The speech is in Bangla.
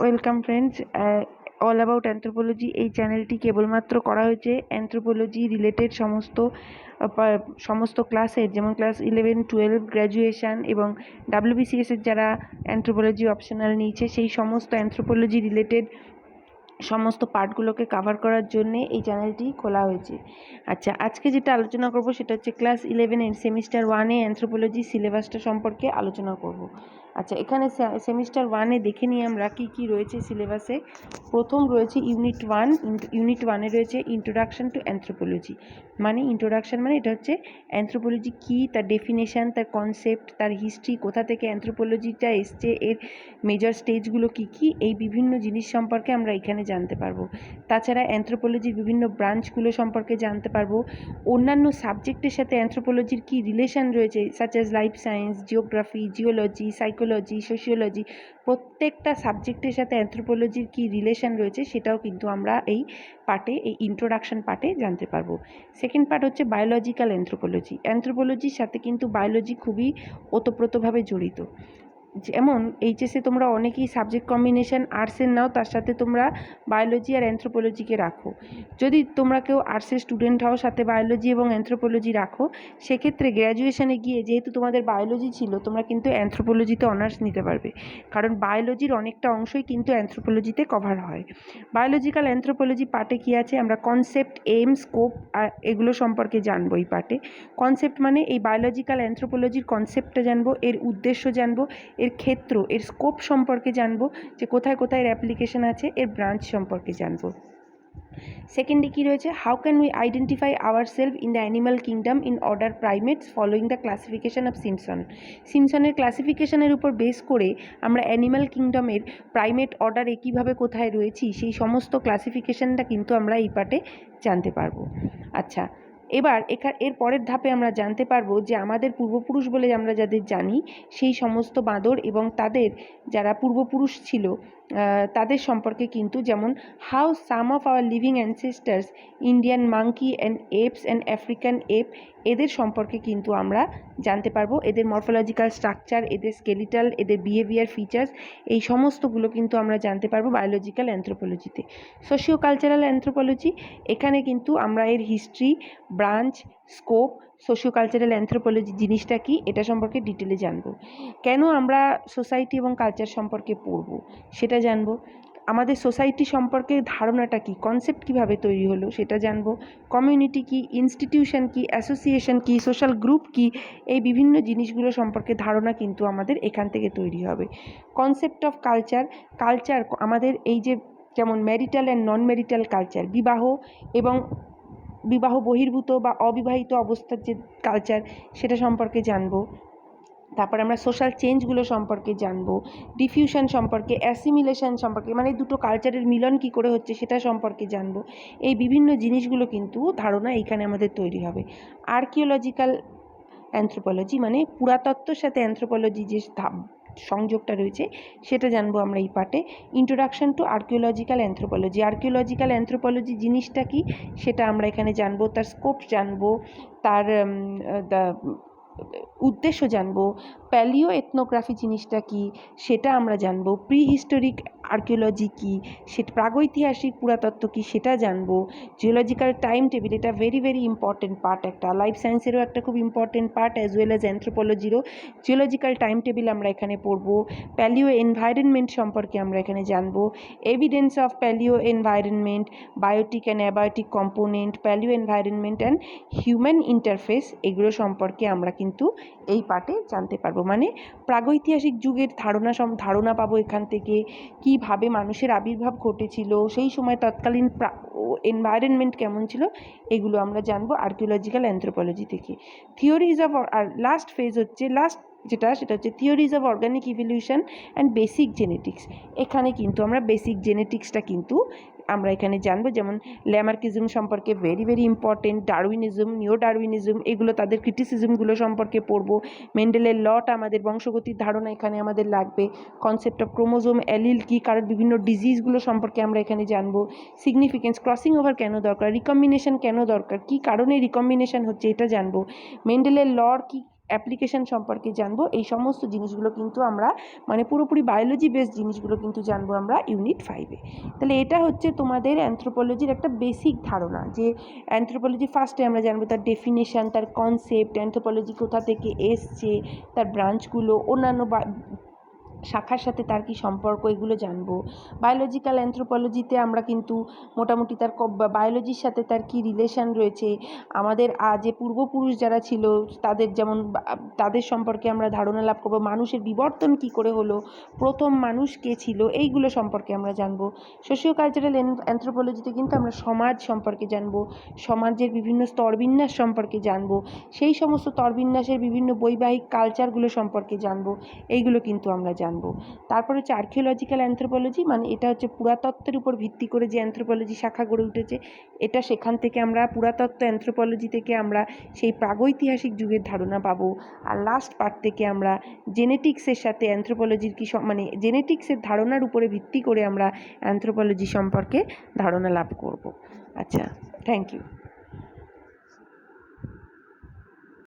Welcome friends all about anthropology এই চ্যানেলটি কেবলমাত্র করা হয়েছে অ্যানথ্রোপোলজি রিলেটেড সমস্ত সমস্ত ক্লাসের যেমন ক্লাস ইলেভেন টুয়েলভ গ্র্যাজুয়েশন এবং ডাব্লিউবিসিএস এর যারা অ্যানথ্রোপোলজি অপশনাল নিয়েছে, সেই সমস্ত অ্যানথ্রোপোলজি রিলেটেড সমস্ত পার্টগুলোকে কভার করার জন্যে এই চ্যানেলটি খোলা হয়েছে। আচ্ছা আজকে যেটা আলোচনা করব, সেটা হচ্ছে ক্লাস ইলেভেনের সেমিস্টার ওয়ানে অ্যানথ্রোপোলজি সিলেবাসটা সম্পর্কে আলোচনা করব। আচ্ছা এখানে সেমিস্টার ওয়ানে দেখে নিই আমরা কী কী রয়েছে সিলেবাসে। প্রথম রয়েছে ইউনিট ওয়ান ইউনিট ওয়ানে রয়েছে ইন্ট্রোডাকশন টু অ্যানথ্রোপোলজি। মানে ইন্ট্রোডাকশন মানে এটা হচ্ছে অ্যানথ্রোপোলজি কী, তার ডেফিনেশন, তার কনসেপ্ট, তার হিস্ট্রি, কোথা থেকে অ্যানথ্রোপোলজিটা এসছে, এর মেজর স্টেজগুলো কী কী, এই বিভিন্ন জিনিস সম্পর্কে আমরা এখানে জানতে পারব। তাছাড়া অ্যানথ্রোপোলজির বিভিন্ন ব্রাঞ্চগুলো সম্পর্কে জানতে পারব। অন্যান্য সাবজেক্টের সাথে অ্যানথ্রোপোলজির কী রিলেশন রয়েছে such as life science geography geology psychology sociology প্রত্যেকটা সাবজেক্টের সাথে অ্যান্থ্রোপোলজির কী রিলেশন রয়েছে সেটাও কিন্তু আমরা এই পার্টে এই ইন্ট্রোডাকশন পার্টে জানতে পারব। সেকেন্ড পার্ট হচ্ছে বায়োলজিক্যাল অ্যান্থ্রোপোলজি অ্যান্থ্রোপোলজির সাথে কিন্তু বায়োলজি খুবই ওতপ্রোতভাবে জড়িত। যেমন এইচএসে তোমরা অনেকেই সাবজেক্ট কম্বিনেশন আর্টসের নাও, তার সাথে তোমরা বায়োলজি আর অ্যানথ্রোপোলজিকে রাখো। যদি তোমরা কেউ আর্টসের স্টুডেন্ট হও, সাথে বায়োলজি এবং অ্যানথ্রোপোলজি রাখো, সেক্ষেত্রে গ্র্যাজুয়েশনে গিয়ে যেহেতু তোমাদের বায়োলজি ছিল, তোমরা কিন্তু অ্যানথ্রোপোলজিতে অনার্স নিতে পারবে। কারণ বায়োলজির অনেকটা অংশই কিন্তু অ্যানথ্রোপোলজিতে কভার হয়। বায়োলজিক্যাল অ্যানথ্রোপোলজি পার্টে কী আছে? আমরা কনসেপ্ট এম স্কোপ এগুলো সম্পর্কে জানব এই পার্টে কনসেপ্ট মানে এই বায়োলজিক্যাল অ্যানথ্রোপোলজির কনসেপ্টটা জানব, এর উদ্দেশ্য জানব, এর ক্ষেত্র, এর স্কোপ সম্পর্কে জানব, যে কোথায় কোথায় এর অ্যাপ্লিকেশন আছে, এর ব্রাঞ্চ সম্পর্কে জানব। সেকেন্ডে কী রয়েছে? How can we identify our self in the animal kingdom in order primates following the classification of Simpson সিমসনের ক্লাসিফিকেশানের উপর বেস করে আমরা অ্যানিমাল কিংডমের প্রাইমেট অর্ডারে কীভাবে কোথায় রয়েছি, সেই সমস্ত ক্লাসিফিকেশনটা কিন্তু আমরা এই পার্টে জানতে পারব। আচ্ছা এবার এখান এর পরের ধাপে আমরা জানতে পারব যে আমাদের পূর্বপুরুষ বলে আমরা যাদের জানি, সেই সমস্ত বাঁদর এবং তাদের যারা পূর্বপুরুষ ছিল তাদের সম্পর্কে কিন্তু যেমন how some of our living ancestors Indian monkey and apes and African ape এদের সম্পর্কে কিন্তু আমরা জানতে পারব। এদের মরফোলজিক্যাল স্ট্রাকচার এদের স্কেলিটাল এদের বিহেভিয়ার ফিচার্স এই সমস্তগুলো কিন্তু আমরা জানতে পারব বায়োলজিক্যাল অ্যানথ্রোপোলজিতে সোশিও কালচারাল অ্যানথ্রোপোলজি এখানে কিন্তু আমরা এর history branch scope socio cultural anthropology জিনিসটা কি, এটা সম্পর্কে ডিটেলে জানব। কেন আমরা সোসাইটি এবং কালচার সম্পর্কে পড়ব, সেটা জানব। আমাদের সোসাইটি সম্পর্কে ধারণাটা কি কনসেপ্ট কীভাবে তৈরি হলো, সেটা জানব। কমিউনিটি কি ইনস্টিটিউশন কি অ্যাসোসিয়েশন কি সোশ্যাল গ্রুপ কি, এই বিভিন্ন জিনিসগুলো সম্পর্কে ধারণা কিন্তু আমাদের এখান থেকে তৈরি হবে। কনসেপ্ট অফ কালচার কালচার আমাদের এই যে যেমন marital and non marital culture বিবাহ এবং বিবাহ বহির্ভূত বা অবিবাহিত অবস্থার যে কালচার সেটা সম্পর্কে জানব। তারপর আমরা সোশ্যাল চেঞ্জগুলো সম্পর্কে জানব। ডিফিউশন সম্পর্কে অ্যাসিমিলেশন সম্পর্কে মানে দুটো কালচারের মিলন কি করে হচ্ছে সেটা সম্পর্কে জানব। এই বিভিন্ন জিনিসগুলো কিন্তু ধারণা এইখানে আমাদের তৈরি হবে। আর্কিওলজিক্যাল অ্যানথ্রোপোলজি মানে পুরাতত্ত্বর সাথে অ্যানথ্রোপোলজি যে সংযোগটা রয়েছে, সেটা জানব আমরা এই পার্টে। Introduction to archaeological anthropology archaeological anthropology জিনিসটা কি? সেটা আমরা এখানে জানব, তার স্কোপ জানব, তার উদ্দেশ্য জানব, প্যালিও এথনোগ্রাফি জিনিসটা কি, সেটা আমরা জানব প্রি হিস্টোরিক আর্কিওলজি কি সেটা প্রাগৈতিহাসিক পুরাতত্ত্ব কি, সেটা জানব জিওলজিক্যাল টাইম টেবিল এটা ভেরি ভেরি ইম্পর্টেন্ট পার্ট একটা লাইফ সায়েন্সেরও একটা খুব important part as well as অ্যান্থ্রোপোলজিরও geological time table আমরা এখানে পড়ব, প্যালিও এনভায়রনমেন্ট সম্পর্কে আমরা এখানে জানব evidence of palaeo environment biotic and abiotic component palaeo environment and human interface এগুলো সম্পর্কে আমরা কিন্তু এই পার্টে জানতে পারব। মানে প্রাগৈতিহাসিক যুগের ধারণা সম, ধারণা পাবো এখান থেকে, কীভাবে মানুষের আবির্ভাব ঘটেছিল, সেই সময় তৎকালীন এনভায়রনমেন্ট কেমন ছিল, এগুলো আমরা জানব আর্কিওলজিক্যাল অ্যানথ্রোপোলজি থেকে। থিওরিজ অফ আর লাস্ট ফেজ হচ্ছে লাস্ট যেটা, সেটা হচ্ছে theories of organic evolution and basic genetics এখানে কিন্তু আমরা বেসিক জেনেটিক্সটা কিন্তু আমরা এখানে জানব, যেমন ল্যামার্কিজম সম্পর্কে very very important Darwinism neo Darwinism এগুলো তাদের ক্রিটিসিজমগুলো সম্পর্কে পড়ব। মেন্ডেলের লটা আমাদের বংশগতির ধারণা এখানে আমাদের লাগবে। কনসেপ্ট অফ ক্রোমোজোম অ্যালিল কী কারণ বিভিন্ন ডিজিজগুলো সম্পর্কে আমরা এখানে জানব। সিগনিফিকেন্স ক্রসিং ওভার কেন দরকার? রিকম্বিনেশন কেন দরকার? কী কারণে রিকম্বিনেশন হচ্ছে, এটা জানব। মেন্ডেলের লর কী অ্যাপ্লিকেশন সম্পর্কে জানব। এই সমস্ত জিনিসগুলো কিন্তু আমরা মানে পুরোপুরি বায়োলজি বেসড জিনিসগুলো কিন্তু জানব আমরা ইউনিট ফাইভে তাহলে এটা হচ্ছে তোমাদের অ্যান্থ্রোপোলজির একটা বেসিক ধারণা যে অ্যান্থ্রোপোলজি ফার্স্টে আমরা জানব তার ডেফিনেশান তার কনসেপ্ট অ্যান্থ্রোপোলজি কোথা থেকে এসছে, তার ব্রাঞ্চগুলো অন্যান্য শাখার সাথে তার কী সম্পর্ক এগুলো জানব। বায়োলজিক্যাল অ্যানথ্রোপোলজিতে আমরা কিন্তু মোটামুটি তার বায়োলজির সাথে তার কী রিলেশান রয়েছে। আমাদের যে পূর্বপুরুষ যারা ছিল, তাদের যেমন তাদের সম্পর্কে আমরা ধারণা লাভ করব। মানুষের বিবর্তন কী করে হলো? প্রথম মানুষ কে ছিল? এইগুলো সম্পর্কে আমরা জানব। সোশিও কালচারাল অ্যানথ্রোপোলজিতে কিন্তু আমরা সমাজ সম্পর্কে জানব। সমাজের বিভিন্ন স্তরবিন্যাস সম্পর্কে জানব। সেই সমস্ত স্তরবিন্যাসের বিভিন্ন বৈবাহিক কালচারগুলো সম্পর্কে জানব। এইগুলো কিন্তু আমরা জানব। জানব। তারপর হচ্ছে আর্কিওলজিক্যাল অ্যানথ্রোপোলজি মানে এটা হচ্ছে পুরাতত্ত্বের উপর ভিত্তি করে যে অ্যানথ্রোপোলজি শাখা গড়ে উঠেছে, এটা সেখান থেকে আমরা পুরাতত্ত্ব অ্যানথ্রোপোলজি থেকে আমরা সেই প্রাগৈতিহাসিক যুগের ধারণা পাবো। আর লাস্ট পার্ট থেকে আমরা জেনেটিক্সের সাথে অ্যানথ্রোপোলজির কী মানে জেনেটিক্সের ধারণার উপরে ভিত্তি করে আমরা অ্যানথ্রোপোলজি সম্পর্কে ধারণা লাভ করব। আচ্ছা থ্যাংক ইউ